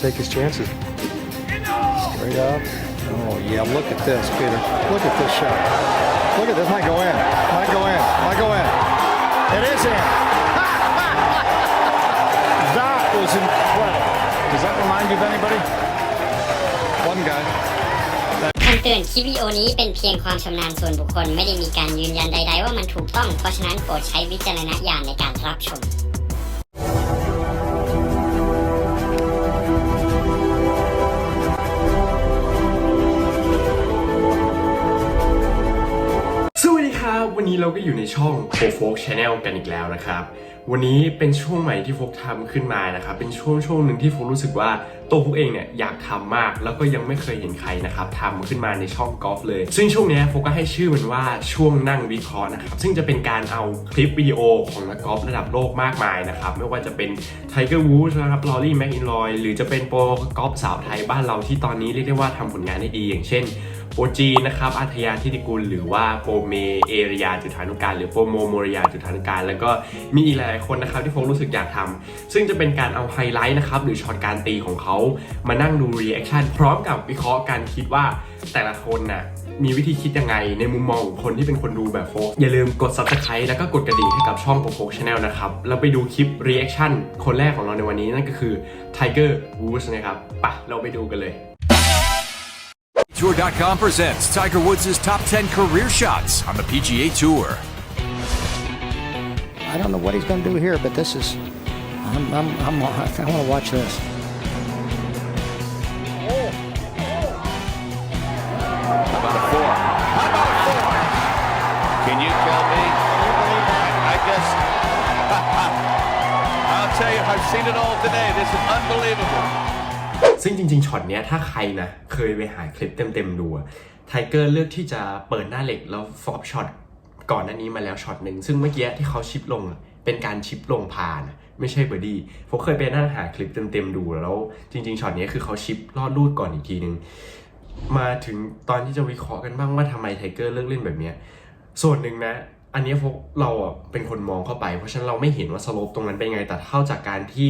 take his chances. Straight up. Oh, yeah, look at this, Peter. Look at this shot. Look at this. Might go in. Might go in. Might go in. It is in. that was incredible. Does that remind you of anybody? One guy. คำเตือนคลิปวิดีโอนี้เป็นเพียงความชำนาญส่วนบุคคล ไม่ได้มีการยืนยันใด ๆ ว่ามันถูกต้อง เพราะฉะนั้นโปรดใช้วิจารณญาณในการรับชม เราก็อยู่ในช่องโ f o k Channel กันอีกแล้วนะครับ วันนี้เป็นช่วงใหม่ที่โฟกทำขึ้นมานะครับ เป็นช่วงช่วงหนึ่งที่โฟกรู้สึกว่าตัวโฟกเองเนี่ยอยากทำมาก แล้วก็ยังไม่เคยเห็นใครนะครับทำขึ้นมาในช่องกอล์ฟเลย ซึ่งช่วงนี้โฟกก็ให้ชื่อมันว่าช่วงนั่งวิเคราะห์นะครับ ซึ่งจะเป็นการเอาคลิปวิดีโอของนักกอล์ฟระดับโลกมากมายนะครับ ไม่ว่าจะเป็นไทเกอร์วูดนะครับลอรี่แมคอินลอยหรือจะเป็นโปรกอล์ฟสาวไทยบ้านเราที่ตอนนี้เรียกได้ว่าทำผลงานได้ดี อย่างเช่น โปจีนะครับอาทยาทิติกุลหรือว่าโปเมเอริยาจุฑานุการ หรือโปโมโมริยาจุฑานุการ แล้วก็มีอีกหลายคนนะครับที่ผมรู้สึกอยากทำซึ่งจะเป็นการเอาไฮไลท์นะครับหรือช็อตการตีของเขามานั่งดูรีแอคชั่นพร้อมกับวิเคราะห์การคิดว่าแต่ละคนน่ะมีวิธีคิดยังไงในมุมมองของคนที่เป็นคนดูแบบโฟกอย่าลืมกด subscribe แล้วก็กดกระดิ่งให้กับช่องโฟกชาแนลนะครับแล้วไปดูคลิปรีแอคชั่นคนแรกของเราในวันนี้นั่นก็คือ Tiger Woods นะครับปะเราไปดูกันเลย Tour.com presents Tiger Woods' top 10 career shots on the PGA Tour. I don't know what he's going to do here, but this is. I'm, I'm, I'm, I want to watch this. about a four? About a four? Can you tell me? I, I just, I'll tell you, I've seen it all today. This is unbelievable. ซึ่งจริงๆช็อตเนี้ยถ้าใครนะเคยไปหาคลิปเต็มๆดูไทเกอร์เลือกที่จะเปิดหน้าเหล็กแล้วฟอปช็อตก่อนหน้านี้มาแล้วช็อตหนึ่งซึ่งเมื่อกี้ที่เขาชิปลงเป็นการชิปลงผ่านไม่ใช่เบอร์ดี้ผมเคยไปนั่งหาคลิปเต็มๆดูแล้ว จริงๆช็อตเนี้ยคือเขาชิปลอดลูดก่อนอีกทีนึงมาถึงตอนที่จะวิเคราะห์กันบ้างว่าทำไมไทเกอร์เลือกเล่นแบบเนี้ยส่วนหนึ่งนะ อันนี้พวกเราอะเป็นคนมองเข้าไป เพราะฉะนั้นเราไม่เห็นว่าสโลปตรงนั้นเป็นไงแต่เท่าจากการที่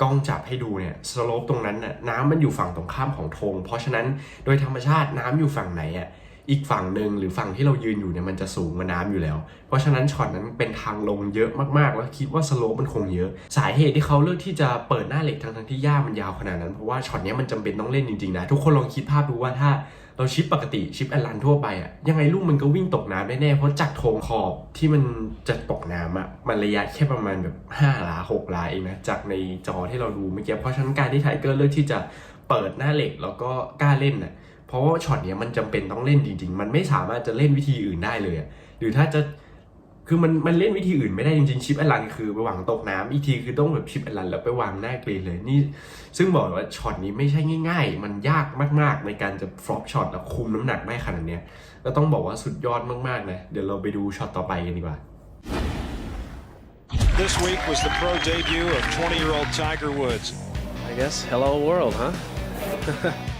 กล้องจับให้ดูเนี่ยสโลปตรงนั้นน่ะน้ำมันอยู่ฝั่งตรงข้ามของธงเพราะฉะนั้นโดยธรรมชาติน้ำอยู่ฝั่งไหนอะอีกฝั่งหนึ่งหรือฝั่งที่เรายืนอยู่เนี่ยมันจะสูงกว่าน้ำอยู่แล้ว เพราะฉะนั้นช็อตนั้นเป็นทางลงเยอะมากๆ แล้วคิดว่าสโลปมันคงเยอะ สาเหตุที่เขาเลือกที่จะเปิดหน้าเหล็กทั้งที่หญ้ามันยาวขนาดนั้นเพราะว่าช็อตนี้มันจำเป็นต้องเล่นจริงๆนะทุกคนลองคิดภาพดูว่าถ้า เราชิปปกติชิปแอนลันทั่วไปอะยังไงลูกมันก็วิ่งตกน้ำแน่ๆเพราะจากโถงขอบที่มันจะตกน้ำอะมันระยะแค่ประมาณแบบ5ลา6หลาเองนะจากในจอที่เราดูเมื่อกี้เพราะฉะนั้นการที่ไทเกอร์เลือกที่จะเปิดหน้าเหล็กแล้วก็กล้าเล่นน่ะเพราะว่าช็อตเนี้ยมันจำเป็นต้องเล่นจริงๆ มันไม่สามารถจะเล่นวิธีอื่นได้เลยอะหรือถ้าจะ คือมันมันเล่นวิธีอื่นไม่ได้จริงๆชิปแอนลันคือไปวางตกน้ำอีกทีคือต้องแบบชิปแอนลันแล้วไปวางหน้ากรีนเลยนี่ ซึ่งบอกเลยว่าช็อตนี้ไม่ใช่ง่าย ๆ มันยากมากๆในการจะฟลอปช็อตแล้วคุมน้ำหนักได้ขนาดเนี้ยก็ต้องบอกว่าสุดยอดมากๆนะเดี๋ยวเราไปดูช็อตต่อไปกันดีกว่า This week was the pro debut of 20 year old Tiger Woods. I guess hello world, huh?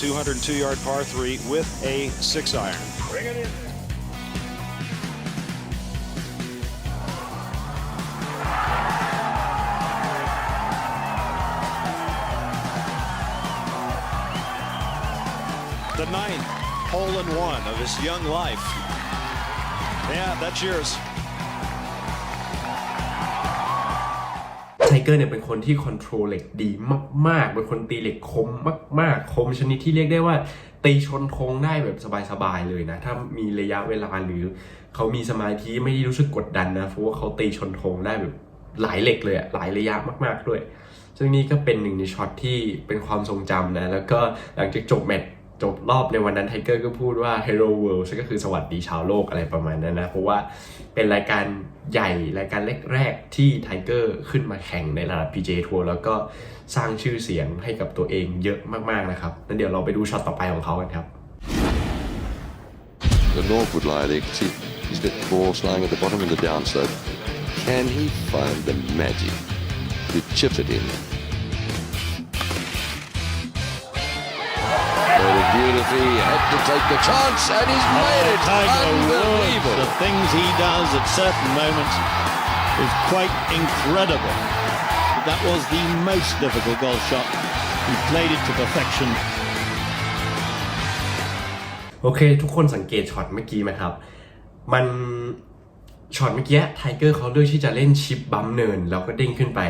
202 yard par three with a six iron. The ninth hole in one of his young life. Yeah, that's yours. ไทเกอร์เนี่ยเป็นคนที่คอนโทรลเหล็กดีมาก ๆ เป็นคนตีเหล็กคมมาก ๆ คมชนิดที่เรียกได้ว่า ตีชนธงได้แบบสบาย ๆ เลยนะ ถ้ามีระยะเวลาหรือเขามีสมาธิไม่ได้รู้สึกกดดันนะ เพราะว่าเขาตีชนธงได้แบบหลายเหล็กเลยอะหลายระยะมาก ๆ ด้วย ซึ่งนี่ก็เป็นหนึ่งในช็อตที่เป็นความทรงจำนะ แล้วก็หลังจากจบแมตช์ จบรอบในวันนั้นไทเกอร์ก็พูดว่า Hello World ซึ่งก็คือสวัสดีชาวโลกอะไรประมาณนั้นนะ เพราะว่าเป็นรายการใหญ่รายการแรกๆที่ไทเกอร์ขึ้นมาแข่งในระดับ PGA Tour แล้วก็สร้างชื่อเสียงให้กับตัวเองเยอะมากๆนะครับงั้นเดี๋ยวเราไปดูช็อตต่อไปของเขากันครับ The Northwood lie, they can see he's got balls lying at the bottom of the downslope. Can he find the magic to chip it in? He had to take the chance and he's made it. Tiger Woods, Unbelievable. the things he does at certain moments. is quite incredible. That was the most difficult golf shot. He played it to perfection. โอเค ทุกคนสังเกตช็อตเมื่อกี้ไหมครับ มันช็อตเมื่อกี้ไทเกอร์เขาเลือกที่จะเล่นชิปบัมเนิน แล้วก็เด้งขึ้นไป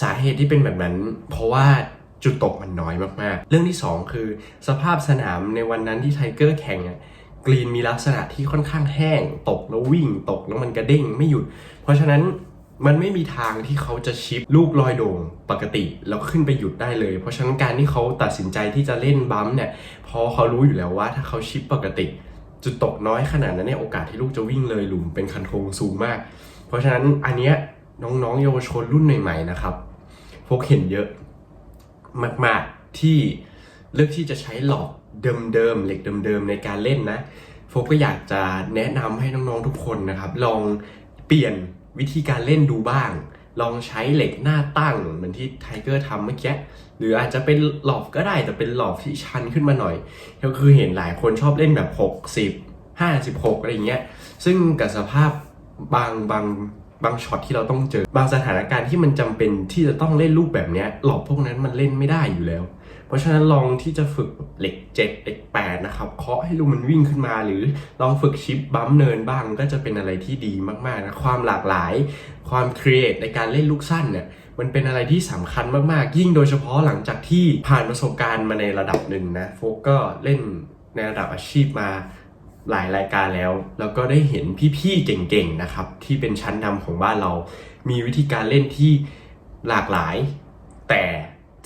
สาเหตุที่เป็นแบบนั้น เพราะว่า จุดตกมันน้อยมากๆ เรื่องที่ 2 คือ สภาพสนามในวันนั้นที่ไทเกอร์แข่งอะกรีนมีลักษณะที่ค่อนข้างแห้ง ตกแล้ววิ่งตกแล้วมันกระเด้งไม่หยุด เพราะฉะนั้นมันไม่มีทางที่เขาจะชิปลูกลอยโด่งปกติแล้วขึ้นไปหยุดได้เลย เพราะฉะนั้นการที่เขาตัดสินใจที่จะเล่นบัมป์เนี่ยเพราะเขารู้อยู่แล้วว่าถ้าเขาชิปปกติ จุดตกน้อยขนาดนั้นเนี่ยโอกาสที่ลูกจะวิ่งเลยหลุมเป็นคันโทงสูงมาก เพราะฉะนั้นอันเนี้ยน้องๆเยาวชนรุ่นใหม่ๆนะครับพกเห็นเยอะ มาก ๆ ที่เลือกที่จะใช้หลอกเดิมๆเหล็กเดิมๆในการเล่นนะโฟก็อยากจะแนะนำให้น้องๆทุกคนนะครับ ลองเปลี่ยนวิธีการเล่นดูบ้าง ลองใช้เหล็กหน้าตั้งเหมือนที่ไทเกอร์ทำเมื่อกี้หรืออาจจะเป็นหลอบก็ได้แต่เป็นหลอบที่ชันขึ้นมาหน่อย ก็คือเห็นหลายคนชอบเล่นแบบ 60 56 อะไรอย่างเงี้ยซึ่งกับสภาพบางบาง บางช็อตที่เราต้องเจอ บางสถานการณ์ที่มันจำเป็นที่จะต้องเล่นลูกแบบนี้หลอบพวกนั้นมันเล่นไม่ได้อยู่แล้ว เพราะฉะนั้นลองที่จะฝึกเหล็ก7เหล็ก8นะครับเคาะให้ลูกมันวิ่งขึ้นมา หรือลองฝึกชิปบัมเนินบ้างก็จะเป็นอะไรที่ดีมากๆนะความหลากหลาย ความครีเอทในการเล่นลูกสั้นเนี่ยมันเป็นอะไรที่สำคัญมากๆ ยิ่งโดยเฉพาะหลังจากที่ผ่านประสบการณ์มาในระดับหนึ่งนะโฟกก็เล่นในระดับอาชีพมา หลายรายการแล้ว แล้วก็ได้เห็นพี่ๆเก่งๆนะครับที่เป็นชั้นนำของบ้านเรา มีวิธีการเล่นที่หลากหลาย แต่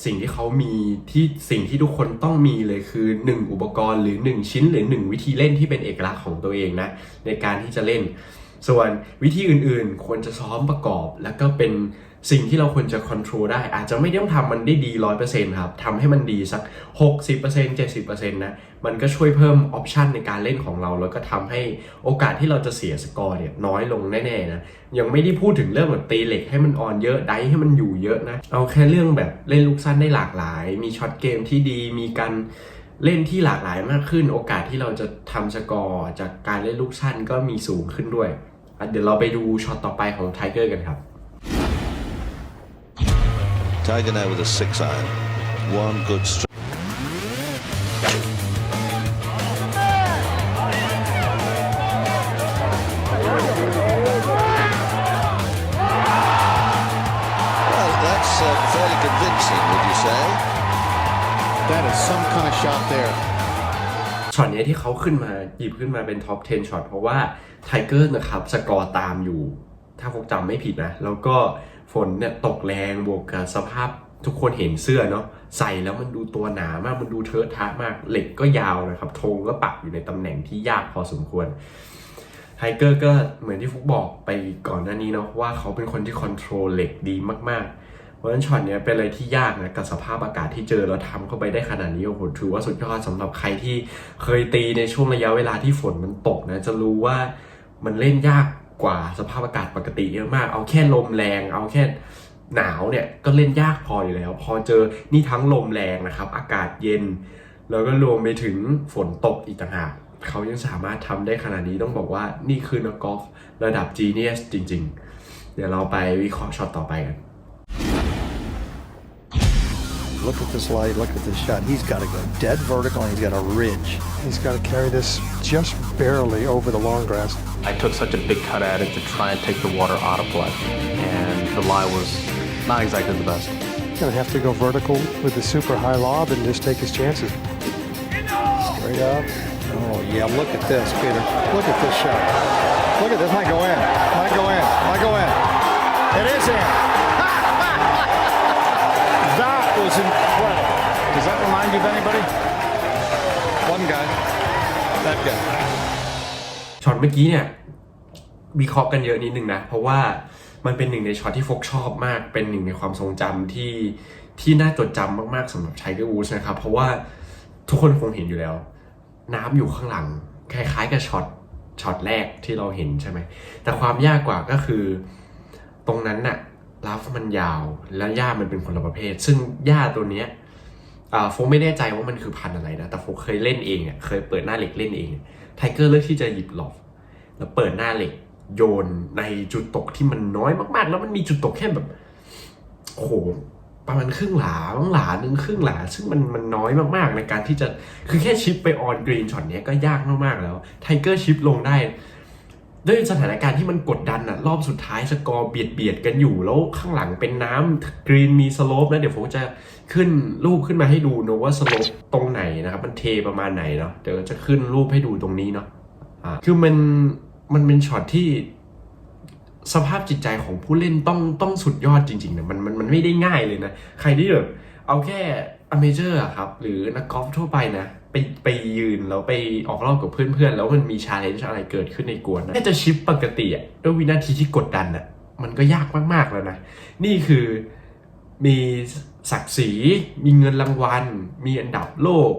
สิ่งที่เขามีที่สิ่งที่ทุกคนต้องมีเลยคือ 1 อุปกรณ์หรือ 1 ชิ้นหรือ 1 วิธีเล่นที่เป็นเอกลักษณ์ของตัวเองนะในการที่จะเล่น ส่วนวิธีอื่นๆ ควรจะซ้อมประกอบ แล้วก็เป็น สิ่งที่เราควรจะควบคุมได้ อาจจะไม่ต้องทำมันได้ดีร้อยเปอร์เซ็นต์ครับทำให้มันดีสัก 60% 70%นะมันก็ช่วยเพิ่มออปชันในการเล่นของเรา แล้วก็ทำให้โอกาสที่เราจะเสียสกอร์เนี่ยน้อยลงแน่ๆนะยังไม่ได้พูดถึงเรื่องแบบตีเหล็กให้มันออนเยอะไดให้มันอยู่เยอะนะเอาแค่เรื่องแบบเล่นลูกสั้นได้หลากหลาย มีช็อตเกมที่ดีมีการเล่นที่หลากหลายมากขึ้น โอกาสที่เราจะทำสกอร์จากการเล่นลูกสั้นก็มีสูงขึ้นด้วยเดี๋ยวเราไปดูช็อตต่อไปของไทเกอร์กันครับ Tiger now with a six iron. One good strike. Well, that's uh, fairly convincing, would you say? That is some kind of shot there. ช็อตเนี้ยที่เขาขึ้นมาหยิบขึ้นมาเป็นท็อป 10 ช็อต เพราะว่าไทเกอร์นะครับ สกอร์ตามอยู่ ถ้าพวกจำไม่ผิดนะ แล้วก็ ฝนเนี่ยตกแรงบวกกับสภาพทุกคนเห็นเสื้อเนาะใส่แล้วมันดูตัวหนามากมันดูเทอะทะมากเหล็กก็ยาวนะครับธงก็ปักอยู่ในตำแหน่งที่ยากพอสมควรไทเกอร์ก็เหมือนที่ฟุกบอกไปก่อนหน้านี้เนาะว่าเขาเป็นคนที่คอนโทรลเหล็กดีมากๆ เพราะฉะนั้นช็อตเนี้ยเป็นอะไรที่ยากนะกับสภาพอากาศที่เจอแล้วทำเข้าไปได้ขนาดนี้โอ้โหถือว่าสุดยอดสำหรับใครที่เคยตีในช่วงระยะเวลาที่ฝนมันตกนะจะรู้ว่ามันเล่นยาก กว่าสภาพอากาศปกติเยอะมาก เอาแค่ลมแรง เอาแค่หนาวเนี่ยก็เล่นยากพออยู่แล้ว พอเจอนี่ทั้งลมแรงนะครับ อากาศเย็น แล้วก็รวมไปถึงฝนตกอีกต่างหากเขายังสามารถทำได้ขนาดนี้ต้องบอกว่านี่คือนักกอล์ฟระดับจีเนียสจริง ๆ เดี๋ยวเราไปวิเคราะห์ช็อตต่อไปกัน Look at this light. Look at this shot. He's got to go dead vertical and he's got a ridge. He's got to carry this just barely over the long grass. I took such a big cut at it to try and take the water out of play, and the lie was not exactly the best. He's going to have to go vertical with the super high lob and just take his chances. Straight up. Oh, yeah. Look at this, Peter. Look at this shot. Look at this. Might go in. Might go in. Might go in. It is in. Was incredible. Does that remind you of anybody? One guy. That guy. ช็อตเมื่อกี้เนี่ยวิเคราะห์กันเยอะนิดนึงนะ เพราะว่ามันเป็นหนึ่งในช็อตที่ฟกชอบมาก เป็นหนึ่งในความทรงจำที่ที่น่าจดจำมากๆสำหรับไทเกอร์วูดนะครับ เพราะว่าทุกคนคงเห็นอยู่แล้ว น้ำอยู่ข้างหลัง คล้ายๆกับช็อตช็อตแรกที่เราเห็นใช่ไหมแต่ความยากกว่าก็คือ ตรงนั้นน่ะ ลาฟมันยาวและหญ้ามันเป็นคนละประเภท ซึ่งหญ้าตัวเนี้ยโฟไม่แน่ใจว่ามันคือพันธุ์อะไรนะ แต่โฟเคยเล่นเองอะเคยเปิดหน้าเหล็กเล่นเองไทเกอร์เลือกที่จะหยิบหลอกแล้วเปิดหน้าเหล็กโยนในจุดตกที่มันน้อยมากๆ แล้วมันมีจุดตกแค่แบบโอ้โหประมาณครึ่งหลาบ้างหลาหนึ่งครึ่งหลา ซึ่งมันมันน้อยมากๆในการที่จะคือแค่ชิปไปออนกรีนช็อตเนี้ยก็ยากมากๆแล้วไทเกอร์ชิปลงได้ ด้วยสถานการณ์ที่มันกดดันอะรอบสุดท้ายสกอร์เบียดเบียดกันอยู่ แล้วข้างหลังเป็นน้ำกรีนมีสโลปนะเดี๋ยวผมจะขึ้นรูปขึ้นมาให้ดูนะว่าสโลปตรงไหนนะครับ มันเทประมาณไหนเนาะเดี๋ยวจะขึ้นรูปให้ดูตรงนี้เนาะอ่าคือมันมันเป็นช็อตที่สภาพจิตใจของผู้เล่นต้องต้องสุดยอดจริงๆนะมันมันมันไม่ได้ง่ายเลยนะ ใครที่แบบเอาแค่อเมเจอร์ครับ หรือนักกอล์ฟทั่วไปนะ ไปไปยืนแล้วไปออกรอบกับเพื่อนๆ แล้วมันมีชาเลนจ์อะไรเกิดขึ้นในกวนนะแค่จะชิปปกติอะด้วยวินาทีที่กดดันอะมันก็ยากมากๆแล้วนะ นี่คือมีศักดิ์ศรีมีเงินรางวัล มีอันดับโลก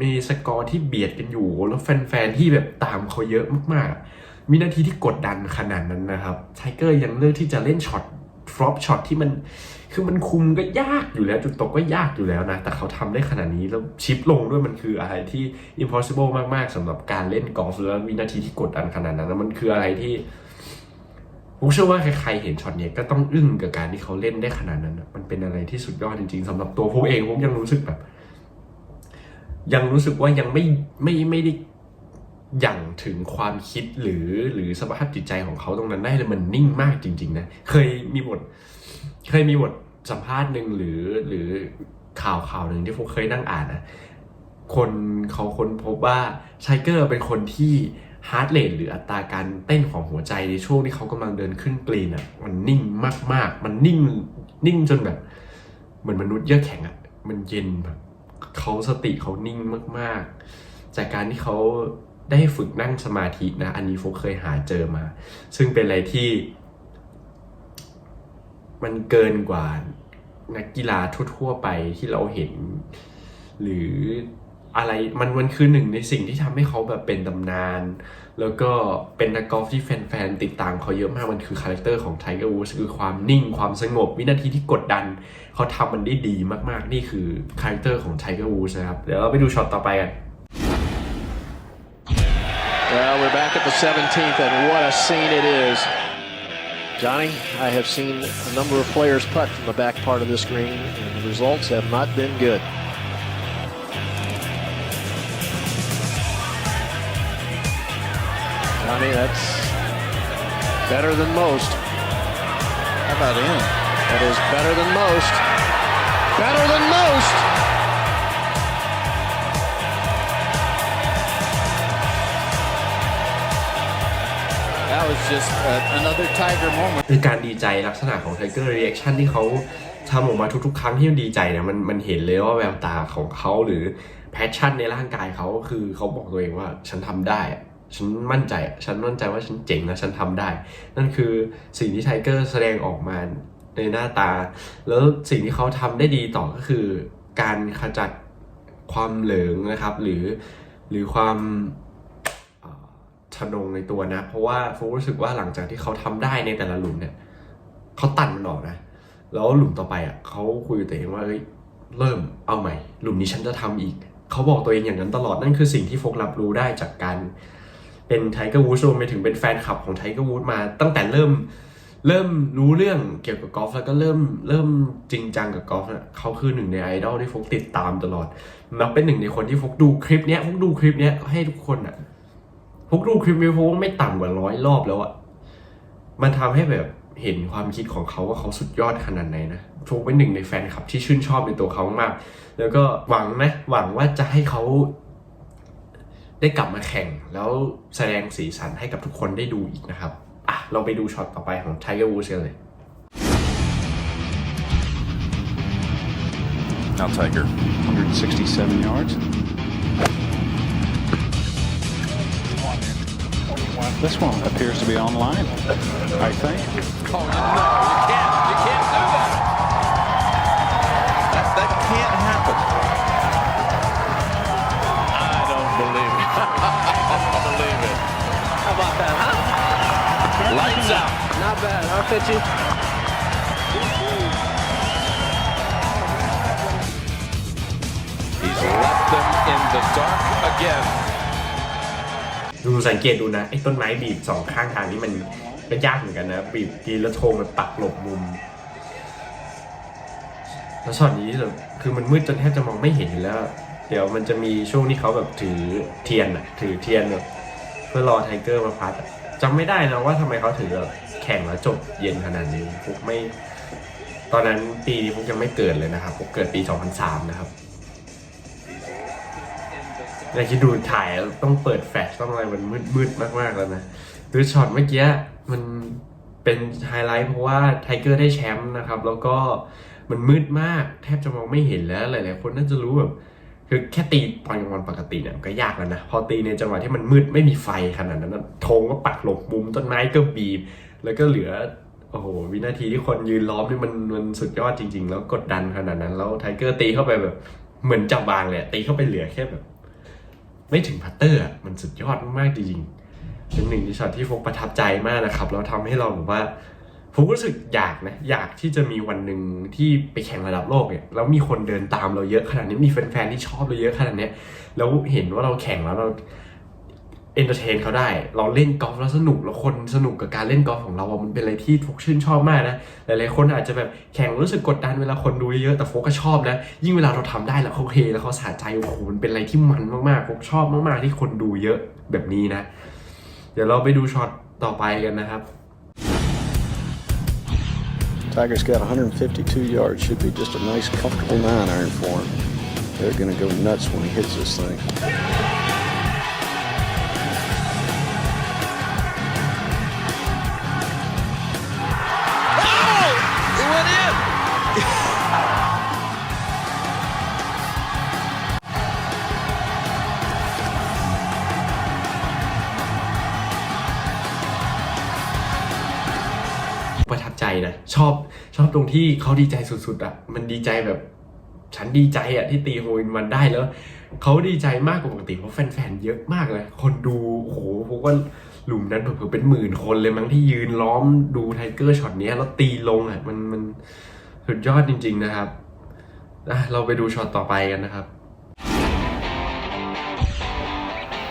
มีสกอร์ที่เบียดกันอยู่ แล้วแฟนๆ ที่แบบตามเขาเยอะมากๆวินาทีที่กดดันขนาดนั้นนะครับไทเกอร์ยังเลือกที่จะเล่นช็อต ฟลอปช็อตที่มันคือมันคุมก็ยากอยู่แล้ว จุดตกก็ยากอยู่แล้วนะ แต่เขาทำได้ขนาดนี้ แล้วชิปลงด้วยมันคืออะไรที่ impossible มากๆสำหรับการเล่นกอล์ฟแล้ววินาทีที่กดดันขนาดนั้น มันคืออะไรที่ผมเชื่อว่าใครๆเห็นช็อตเนี้ยก็ต้องอึ้งกับการที่เขาเล่นได้ขนาดนั้น มันเป็นอะไรที่สุดยอดจริง ๆสำหรับตัวผมเองผมยังรู้สึกแบบ ยังรู้สึกว่ายังไม่ไม่ไม่ได้ อย่างถึงความคิดหรือหรือสภาพจิตใจของเขาตรงนั้นได้เลยมันนิ่งมากจริง ๆ นะ เคยมีบท เคยมีบทสัมภาษณ์หนึ่งหรือหรือข่าวข่าวหนึ่งที่ผมเคยนั่งอ่านนะคนเขาค้นพบว่าไชเกอร์เป็นคนที่ฮาร์ดเรทหรืออัตราการเต้นของหัวใจในช่วงที่เขากำลังเดินขึ้นกรีนอะ มันนิ่งมากๆ มันนิ่งนิ่งจนแบบเหมือนมนุษย์เยือกแข็งอะ มันเย็นแบบเขาสติเขานิ่งมากๆ จากการที่เขา ได้ฝึกนั่งสมาธินะ อันนี้โฟกเคยหาเจอมา ซึ่งเป็นอะไรที่ มันเกินกว่านักกีฬาทั่วๆไปที่เราเห็น หรืออะไรมันมันคือหนึ่งในสิ่งที่ทำให้เขาแบบเป็นตำนาน แล้วก็เป็นนักกอล์ฟที่แฟนๆ ติดตามเขาเยอะมาก มันคือคาแรคเตอร์ของไทเกอร์วูดคือความนิ่งความสงบ วินาทีที่กดดัน เขาทำมันได้ดีมากๆ นี่คือคาแรคเตอร์ของไทเกอร์วูดนะครับ เดี๋ยวเราไปดูช็อตต่อไปกัน back at the 17th, and what a scene it is. Johnny, I have seen a number of players putt from the back part of this green, and the results have not been good. Johnny, that's better than most. How about in? That is better than most. Better than most. คือการดีใจลักษณะของไทเกอร์ e a c t ชั่นที่เขาทำออกมาทุกๆ ครั้งที่มันดีใจเนี่ยมันมันเห็นเลยว่าแววตาของเขาหรือแพชชั่นในร่างกายเขาคือเขาบอกตัวเองว่าฉันทำได้ฉันมั่นใจ ฉันมั่นใจว่าฉันเจ๋งนะฉันทำได้ นั่นคือสิ่งที่ไทเกอร์แสดงออกมาในหน้าตา แล้วสิ่งที่เขาทำได้ดีต่อก็คือ การขจัดความเหลิงนะครับ หรือหรือความ ทะนงในตัวนะ เพราะว่าฟกรู้สึกว่าหลังจากที่เขาทำได้ในแต่ละหลุมเนี่ยเขาตัดมันออกนะ แล้วหลุมต่อไปอะเขาคุยกับตัวเองว่าเฮ้ยเริ่มเอาใหม่ หลุมนี้ฉันจะทำอีก เขาบอกตัวเองอย่างนั้นตลอดนั่นคือสิ่งที่โฟกรับรู้ได้จากการเป็นไทเกอร์วูดรวมไปถึงเป็นแฟนคลับของไทเกอร์วูดมาตั้งแต่เริ่มเริ่มรู้เรื่องเกี่ยวกับกอล์ฟแล้วก็เริ่มเริ่มจริงจังกับกอล์ฟเนี่ยเขาคือหนึ่งในไอดอลที่ฟกติดตามตลอดแล้วเป็นหนึ่งในคนที่ฟกดูคลิปเนี้ยฟกดูคลิปเนี้ยให้ทุกคนอะ พกดูคลิปวิวพวกไม่ต่ำกว่าร้อยรอบแล้วอะมันทำให้แบบเห็นความคิดของเขาว่าเขาสุดยอดขนาดไหนนะโฟกเป็นหนึ่งในแฟนคลับที่ชื่นชอบในตัวเขามาก แล้วก็หวังนะหวังว่าจะให้เขาได้กลับมาแข่ง แล้วแสดงสีสันให้กับทุกคนได้ดูอีกนะครับ อะ เราไปดูช็อตต่อไปของไทเกอร์วูดกันเลย Now, Tiger. 167 yards. This one appears to be online, I think. Oh, no, you can't. You can't do that. That, that can't happen. I don't believe it. I don't believe it. How about that, huh? Lights out. Not bad, huh, Fitchy? He's left them in the dark again. ดูสังเกตดูนะไอ้ต้นไม้บีบสองข้างทางนี่มันก็ยากเหมือนกันนะ บีบกีแล้วโทรมันปักหลบมุม แล้วช็อตนี้แบบคือมันมืดจนแทบจะมองไม่เห็นอยู่แล้ว เดี๋ยวมันจะมีช่วงที่เขาแบบถือเทียนอะถือเทียนแบบเพื่อรอไทเกอร์มาพัดจำไม่ได้นะว่าทำไมเขาถือแบบแข่งแล้วจบเย็นขนาดนี้พวกไม่ ตอนนั้นปีนี้พวกยังไม่เกิดเลยนะครับพวกเกิดปี 2003 นะครับ แต่คิดดูถ่ายต้องเปิดแฟลชต้องอะไรมันมืดมืดๆมากๆแล้วนะคือช็อตเมื่อกี้มันเป็นไฮไลท์เพราะว่าไทเกอร์ได้แชมป์นะครับ แล้วก็มันมืดมากแทบจะมองไม่เห็นแล้วหลายๆคนน่าจะรู้แบบคือแค่ตีตอนกลางวันปกติเนี่ยก็ยากแล้วนะ พอตีในจังหวะที่มันมืดไม่มีไฟขนาดนั้นธงก็ปักหลบมุมต้นไม้ก็บีบ แล้วก็เหลือ โอ้โห วินาทีที่คนยืนล้อมนี่มันมันสุดยอดจริง ๆ แล้วกดดันขนาดนั้น แล้วไทเกอร์ตีเข้าไปแบบเหมือนจับวางเลยตีเข้าไปเหลือแค่แบบ ไม่ถึงพัตเตอร์มันสุดยอดมากจริงๆเป็นหนึ่งในช็อตที่ฟกประทับใจมากนะครับแล้วทำให้เราแบบว่าผมรู้สึกอยากนะอยากที่จะมีวันหนึ่งที่ไปแข่งระดับโลกเนี่ยแล้วมีคนเดินตามเราเยอะขนาดนี้มีแฟนๆที่ชอบเราเยอะขนาดนี้แล้วเห็นว่าเราแข่งแล้วเรา เอนเตอร์เทนเขาได้ เราเล่นกอล์ฟแล้วสนุกแล้วคนสนุกกับการเล่นกอล์ฟของเราอะมันเป็นอะไรที่ทุกชื่นชอบมากนะหลายๆคนอาจจะแบบแข่งรู้สึกกดดันเวลาคนดูเยอะแต่โฟก็ชอบนะยิ่งเวลาเราทำได้แล้วเขาเฮแล้วเขาสะใจโอ้โหมันเป็นอะไรที่มันมากๆโฟกชอบมากๆที่คนดูเยอะแบบนี้นะ เดี๋ยวเราไปดูช็อตต่อไปกันนะครับ Tiger's got 152 yards. Should be just a nice, comfortable nine iron for him. They're going to go nuts when he hits this thing. ตรงที่เขาดีใจสุดๆอะมันดีใจแบบฉันดีใจอะที่ตีโฮินวันได้แล้วเขาดีใจมากกว่าปกติเพราะแฟนๆเยอะมากเลย คนดูโอ้โหผมว่าหลุมนั้นเผื่อๆเป็นหมื่นคนเลยมั้งที่ยืนล้อมดูไทเกอร์ช็อตนี้แล้วตีลงอะมันมันสุดยอดจริง ๆนะครับอะเราไปดูช็อตต่อไปกันนะครับ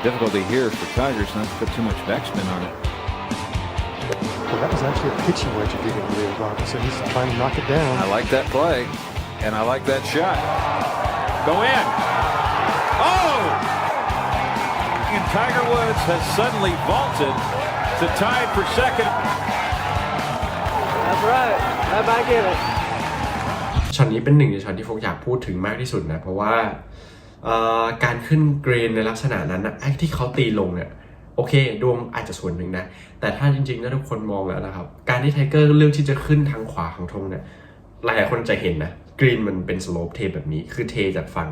Difficulty here for Tigers not to put too much backspin on it. Well, that was actually a pitching wedge if you didn't believe Robinson. He's trying to knock it down. I like that play, and I like that shot. Go in. Oh! And Tiger Woods has suddenly vaulted to tie for second. That's right. How about give it? ช็อตนี้เป็นหนึ่งในช็อตที่โฟกอยากพูดถึงมากที่สุดนะ เพราะว่าเอ่อการขึ้นเกรนในลักษณะนั้นนะไอ้ที่เขาตีลงเนี่ย โอเค ดวงอาจจะส่วนหนึ่งนะ แต่ถ้าจริงๆถ้าทุกคนมองแล้วนะครับ การที่ไทเกอร์เลือกที่จะขึ้นทางขวาของธงเนี่ยหลายคนจะเห็นนะกรีนมันเป็นสโลปเทแบบนี้คือเทจากฝั่ง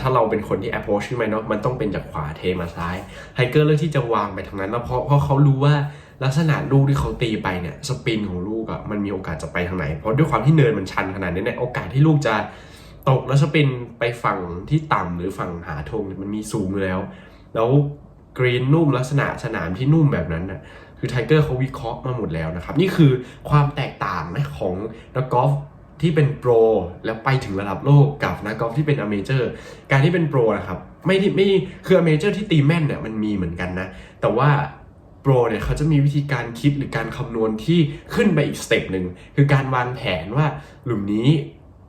ถ้าเราเป็นคนที่ approach ขึ้นไปเนาะมันต้องเป็นจากขวาเทมาซ้ายไทเกอร์เลือกที่จะวางไปทางนั้นแล้วเพราะเพราะเขารู้ว่าลักษณะลูกที่เขาตีไปเนี่ยสปินของลูกอะมันมีโอกาสจะไปทางไหน เพราะด้วยความที่เนินมันชันขนาดนี้เนี่ยโอกาสที่ลูกจะตกแล้วสปินไปฝั่งที่ต่ำหรือฝั่งหาธงมันมีสูงอยู่แล้ว แล้ว กรีนนุ่มลักษณะสนามที่นุ่มแบบนั้นน่ะคือไทเกอร์เขาวิเคราะห์มาหมดแล้วนะครับ นี่คือความแตกต่างนะของนักกอล์ฟที่เป็นโปรแล้วไปถึงระดับโลกกับนักกอล์ฟที่เป็นอเมเจอร์ การที่เป็นโปรนะครับไม่ที่ไม่คืออเมเจอร์ที่ตีแม่นเนี่ยมันมีเหมือนกันนะ แต่ว่าโปรเนี่ยเขาจะมีวิธีการคิดหรือการคำนวณที่ขึ้นไปอีกสเต็ปหนึ่งคือการวางแผนว่าหลุมนี้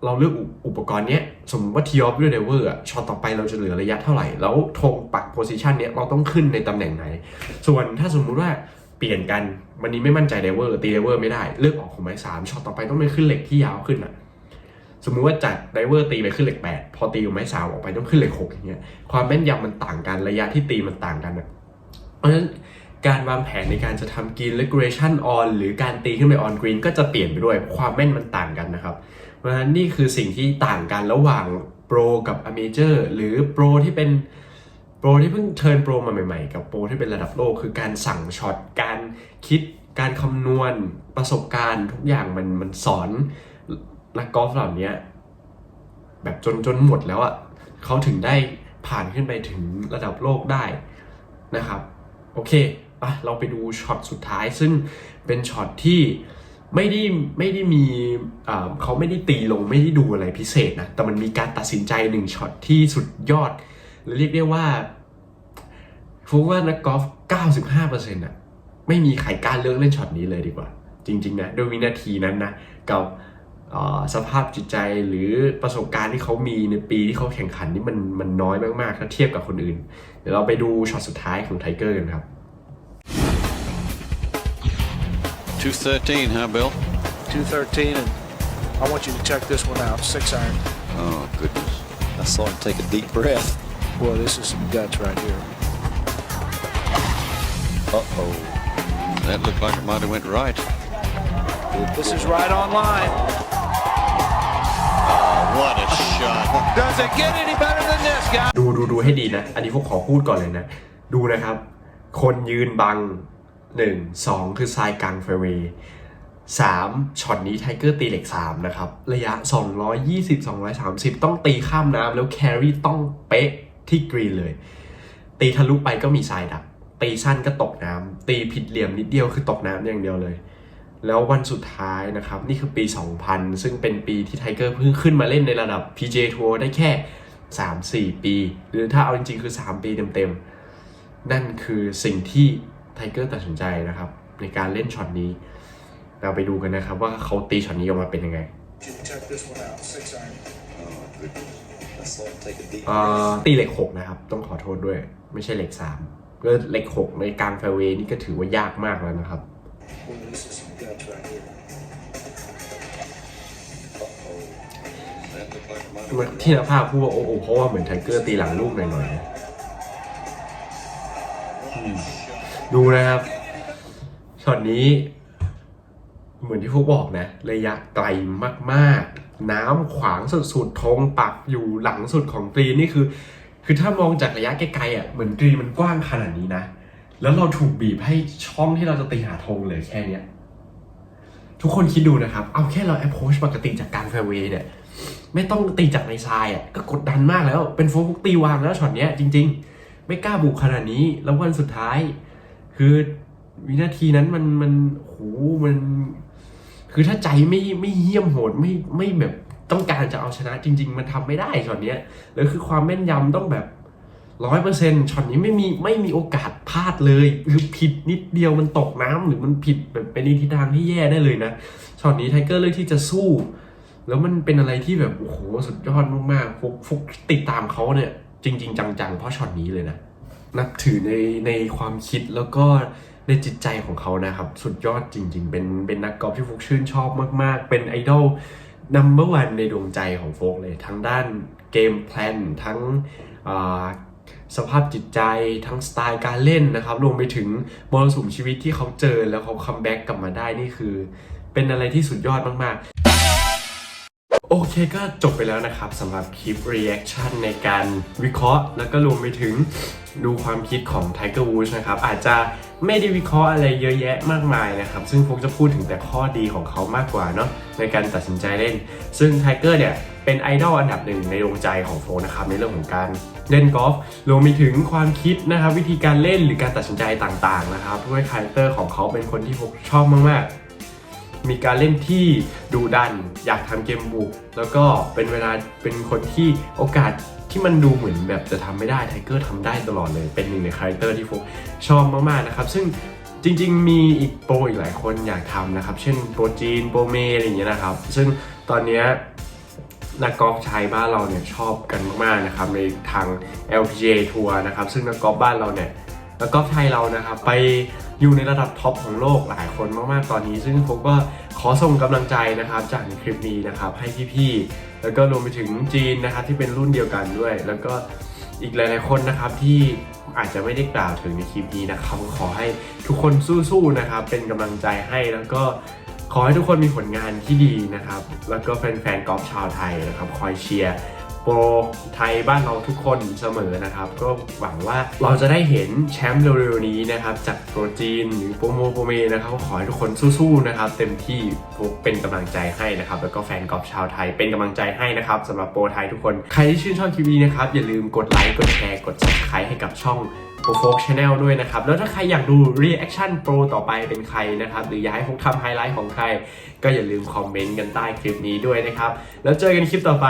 เราเลือกอุปกรณ์เนี้ยสมมติว่าทีออฟด้วยเดเวอร์ช็อตต่อไปเราจะเหลือระยะเท่าไหร่ แล้วธงปักโพซิชันเนี้ยเราต้องขึ้นในตำแหน่งไหน ส่วนถ้าสมมุติว่าเปลี่ยนกันวันนี้ไม่มั่นใจเดเวอร์ตีเดเวอร์ไม่ได้เลือกออกของไม้สามช็อตต่อไปต้องไปขึ้นเหล็กที่ยาวขึ้นอะสมมุติว่าจากไดเวอร์ตีไปขึ้นเหล็กแปดพอตีกับไม้สามออกไปต้องขึ้นเหล็กหกอย่างเงี้ยความแม่นยำมันต่างกันระยะที่ตีมันต่างกันอะเพราะฉะนั้นการวางแผนในการจะทำกรีนเลกูเรชันออนหรือการตีขึ้นไปออนกรีนก็จะเปลี่ยนไปด้วยความแม่นมันต่างกันนะครับ เพราะฉะนั้นนี่คือสิ่งที่ต่างกันระหว่างโปรกับอเมเจอร์หรือโปรที่เป็นโปรที่เพิ่งเทิร์นโปรมาใหม่ๆ กับโปรที่เป็นระดับโลกคือการสั่งช็อตการคิดการคำนวณประสบการณ์ทุกอย่างมันมันสอนนักกอล์ฟเหล่านี้แบบจนจนหมดแล้วอะ่ะเขาถึงได้ผ่านขึ้นไปถึงระดับโลกได้นะครับ โอเคปะเราไปดูช็อตสุดท้ายซึ่งเป็นช็อตที่ ไม่ได้ไม่ได้มีเขาไม่ได้ตีลงไม่ได้ดูอะไรพิเศษนะ แต่มันมีการตัดสินใจหนึ่งช็อตที่สุดยอดหรือเรียกได้ว่าฟูว่านักกอล์ฟ 95%อะไม่มีใครกล้าเลือกเล่นช็อตนี้เลยดีกว่า จริงๆนะด้วยวินาทีนั้นนะกับสภาพจิตใจหรือประสบการณ์ที่เขามีในปีที่เขาแข่งขันนี่มันมันน้อยมากๆถ้าเทียบกับคนอื่น เดี๋ยวเราไปดูช็อตสุดท้ายของไทเกอร์กันครับ 213, huh, Bill? 213, and I want you to check this one out. Six iron. Oh, goodness. I saw him take a deep breath. Boy, this is some guts right here. Uh-oh. That looked like it might have went right. This is right on line. What a shot. Does it get any better than this, guy? ดูดูดูให้ดีนะ อันนี้พวกขอพูดก่อนเลยนะ ดูนะครับ คนยืนบัง 1 2 คือทรายกลางเฟเวย์3ช็อตนี้ไทเกอร์ตีเหล็ก3นะครับ ระยะ 220 230 ต้องตีข้ามน้ำแล้วแครี่ต้องเป๊ะที่กรีนเลย ตีทะลุไปก็มีทรายดัก ตีสั้นก็ตกน้ำตีผิดเหลี่ยมนิดเดียวคือตกน้ำอย่างเดียวเลย แล้ววันสุดท้ายนะครับ นี่คือปี 2000 ซึ่งเป็นปีที่ไทเกอร์เพิ่งขึ้นมาเล่นในระดับ PJ Tour ได้แค่ 3-4 ปี หรือถ้าเอาจริงๆคือ 3 ปีเต็มๆ นั่นคือสิ่งที่ ไทเกอร์ตัดสินใจนะครับ ในการเล่นช็อตนี้ เราไปดูกันนะครับ ว่าเขาตีช็อตนี้ออกมาเป็นยังไง Check this one out. Six iron. Oh, goodness. I saw him take a deep เอ่อตีเหล็ก6นะครับ ต้องขอโทษด้วย ไม่ใช่เหล็ก3ก็เหล็ก6ในกลางแฟร์เวย์นี่ก็ถือว่ายากมากแล้วนะครับ Boy, this is some guts right here. That looked like it might have went ที่นักภาพพูดว่าโอ้โหเพราะว่าเหมือนไทเกอร์ตีหลังลูกหน่อยๆนะอืม ดูนะครับช็อตนี้ เหมือนที่พวกบอกนะ ระยะไกลมากๆ น้ำขวางสุดๆธงปักอยู่หลังสุดของกรีนนี่คือ คือถ้ามองจากระยะไกลๆอะเหมือนกรีนมันกว้างขนาดนี้นะแล้วเราถูกบีบให้ช่องที่เราจะตีหาธงเลยแค่เนี้ยทุกคนคิดดูนะครับ เอาแค่เรา approach ปกติจากกลางแฟร์เวย์เนี่ย ไม่ต้องตีจากในทรายอะ ก็กดดันมากแล้ว เป็นโฟกุกตีวางแล้วช็อตเนี้ยจริง ๆ ไม่กล้าบุกขนาดนี้ แล้ววันสุดท้าย คือวินาทีนั้นมันมันโหมัน คือถ้าใจไม่ไม่เหี้ยมโหดไม่ไม่แบบต้องการจะเอาชนะจริง ๆ มันทำไม่ได้ช็อตเนี้ยแล้วคือความแม่นยำต้องแบบร้อยเปอร์เซ็นต์ช็อตนี้ไม่มีไม่มีโอกาสพลาดเลยคือผิดนิดเดียวมันตกน้ำหรือมันผิดแบบเป็นในทิศทางที่แย่ได้เลยนะช็อตนี้ไทเกอร์เลือกที่จะสู้ แล้วมันเป็นอะไรที่แบบโอ้โหสุดยอดมากๆฟุกฟุกติดตามเขาเนี่ยจริง ๆ จังๆเพราะช็อตนี้เลยนะ นับถือในในความคิดแล้วก็ในจิตใจของเขานะครับ สุดยอดจริง ๆ เป็นเป็นนักกอล์ฟที่ฟุกชื่นชอบมาก ๆ เป็นไอดอลนัมเบอร์วันในดวงใจของโฟกเลย ทั้งด้านเกมแพลนทั้งสภาพจิตใจทั้งสไตล์การเล่นนะครับรวมไปถึงมรสุมชีวิตที่เขาเจอแล้วเขาคัมแบ็กกลับมาได้นี่คือ เป็นอะไรที่สุดยอดมาก ๆ อเคก็จบไปแล้วนะครับสำหรับคลิป reaction ในการวิเคราะห์ แล้วก็รวมไปถึงดูความคิดของ Tiger Woods นะครับ อาจจะไม่ได้วิเคราะห์อะไรเยอะแยะมากมายนะครับ ซึ่งพวกจะพูดถึงแต่ข้อดีของเขามากกว่าเนาะในการตัดสินใจเล่น ซึ่ง Tiger เนี่ยเป็นไอดอลอันดับหนึ่งในดวงใจของโฟนนะครับในเรื่องของการเล่นกอล์ฟรวมไปถึงความคิดนะครับ วิธีการเล่นหรือการตัดสินใจต่างๆนะครับด้วยคาแรคเตอร์ของเขาเป็นคนที่ผมชอบมากๆ มีการเล่นที่ดูดัน อยากทำเกมบุก แล้วก็เป็นเวลาเป็นคนที่โอกาสที่มันดูเหมือนแบบจะทำไม่ได้ไทเกอร์ทำได้ตลอดเลย เป็นหนึ่งในคาแรคเตอร์ที่ฟุกชอบมากๆนะครับ ซึ่งจริง ๆ มีอีกโปรอีกหลายคนอยากทำนะครับ เช่นโปรจีน โปรเมอะไรอย่างเงี้ยนะครับ ซึ่งตอนเนี้ยนักกอล์ฟชายบ้านเราเนี่ยชอบกันมากๆนะครับในทาง LPGA ทัวร์นะครับ ซึ่งนักกอล์ฟบ้านเราเนี่ยนักกอล์ฟไทยเรานะครับไป อยู่ในระดับท็อปของโลกหลายคนมากๆตอนนี้ ซึ่งผมก็ขอส่งกำลังใจนะครับจากคลิปนี้นะครับให้พี่ๆแล้วก็รวมไปถึงจีนนะครับที่เป็นรุ่นเดียวกันด้วย แล้วก็อีกหลายๆคนนะครับที่อาจจะไม่ได้กล่าวถึงในคลิปนี้นะครับขอให้ทุกคนสู้ๆนะครับเป็นกำลังใจให้แล้วก็ขอให้ทุกคนมีผลงานที่ดีนะครับ แล้วก็แฟนๆกอล์ฟชาวไทยนะครับ คอยเชียร์ ปรไทยบ้านเราทุกคนเสมอนะครับ ก็หวังว่าเราจะได้เห็นแชมป์เร็วๆนี้นะครับ จากโปรจีนหรือโปรโมโปรเมนะครับก็ขอให้ทุกคนสู้ๆนะครับ เต็มที่พวกเป็นกำลังใจให้นะครับ แล้วก็แฟนกอล์ฟชาวไทยเป็นกำลังใจให้นะครับสำหรับโปรไทยทุกคนใครที่ชื่นชอบคลิปนี้นะครับอย่าลืมกดไลค์กดแชร์กด subscribe ให้กับช่องโปรโฟกชาแนลด้วยนะครับ แล้วถ้าใครอยากดู reaction pro ต่อไปเป็นใครนะครับ หรืออยากให้ผมทำไฮไลท์ของใคร ก็อย่าลืมคอมเมนต์กันใต้คลิปนี้ด้วยนะครับ แล้วเจอกันคลิปต่อไป